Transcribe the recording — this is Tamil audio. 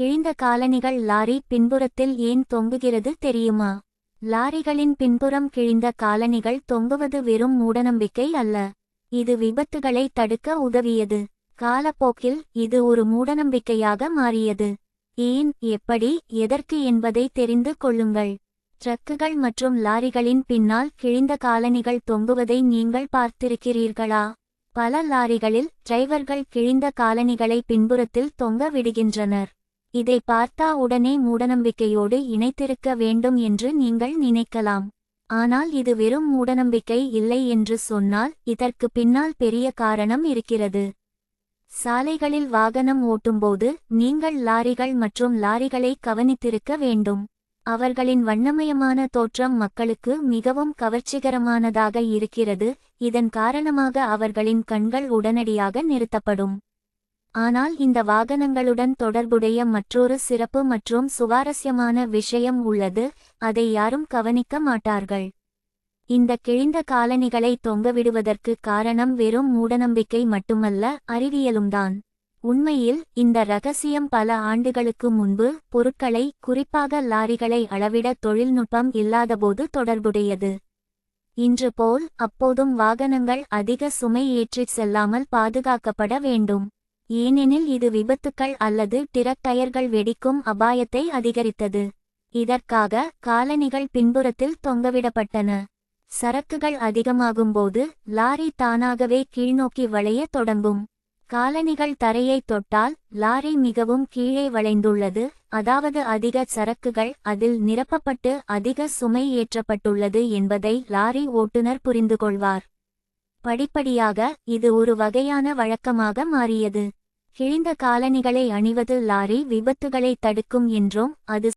கிழிந்த காலணிகள் லாரி பின்புறத்தில் ஏன் தொங்குகிறது தெரியுமா? லாரிகளின் பின்புறம் கிழிந்த காலணிகள் தொங்குவது வெறும் மூடநம்பிக்கை அல்ல. இது விபத்துகளை தடுக்க உதவியது. காலப்போக்கில் இது ஒரு மூடநம்பிக்கையாக மாறியது. ஏன் எப்படி எதற்கு என்பதை தெரிந்து கொள்ளுங்கள். ட்ரக்குகள் மற்றும் லாரிகளின் பின்னால் கிழிந்த காலணிகள் தொங்குவதை நீங்கள் பார்த்திருக்கிறீர்களா? பல லாரிகளில் டிரைவர்கள் கிழிந்த காலணிகளை பின்புறத்தில் தொங்க விடுகின்றனர். இதை பார்த்தா உடனே மூடநம்பிக்கையோடு இணைத்திருக்க வேண்டும் என்று நீங்கள் நினைக்கலாம். ஆனால் இது வெறும் மூடநம்பிக்கை இல்லை என்று சொன்னால் இதற்கு பின்னால் பெரிய காரணம் இருக்கிறது. சாலைகளில் வாகனம் ஓட்டும்போது நீங்கள் லாரிகள் மற்றும் லாரிகளை கவனித்திருக்க வேண்டும். அவர்களின் வண்ணமயமான தோற்றம் மக்களுக்கு மிகவும் கவர்ச்சிகரமானதாக இருக்கிறது. இதன் காரணமாக அவர்களின் கண்கள் உடனடியாக நிறுத்தப்படும். ஆனால் இந்த வாகனங்களுடன் தொடர்புடைய மற்றொரு சிறப்பு மற்றும் சுவாரஸ்யமான விஷயம் உள்ளது அதை யாரும் கவனிக்க மாட்டார்கள். இந்த கிழிந்த காலணிகளை தொங்கவிடுவதற்கு காரணம் வெறும் மூடநம்பிக்கை மட்டுமல்ல அறிவியலும்தான். உண்மையில் இந்த ரகசியம் பல ஆண்டுகளுக்கு முன்பு பொருட்களை குறிப்பாக லாரிகளை அளவிட தொழில்நுட்பம் இல்லாதபோது தொடர்புடையது. இன்று போல் அப்போதும் வாகனங்கள் அதிக சுமை ஏற்றிச் செல்லாமல் பாதுகாக்கப்பட வேண்டும். ஏனெனில் இது விபத்துக்கள் அல்லது டிரக் டயர்கள் வெடிக்கும் அபாயத்தை அதிகரித்தது. இதற்காக காலணிகள் பின்புறத்தில் தொங்கவிடப்பட்டன. சரக்குகள் அதிகமாகும்போது லாரி தானாகவே கீழ்நோக்கி வளைய தொடங்கும். காலணிகள் தரையை தொட்டால் லாரி மிகவும் கீழே வளைந்துள்ளது. அதாவது அதிக சரக்குகள் அதில் நிரப்பப்பட்டு அதிக சுமை ஏற்றப்பட்டுள்ளது என்பதை லாரி ஓட்டுநர் புரிந்துகொள்வார். படிப்படியாக இது ஒரு வகையான வழக்கமாக மாறியது. கிழிந்த காலணிகளை அணிவது லாரி விபத்துகளை தடுக்கும் என்றும் அது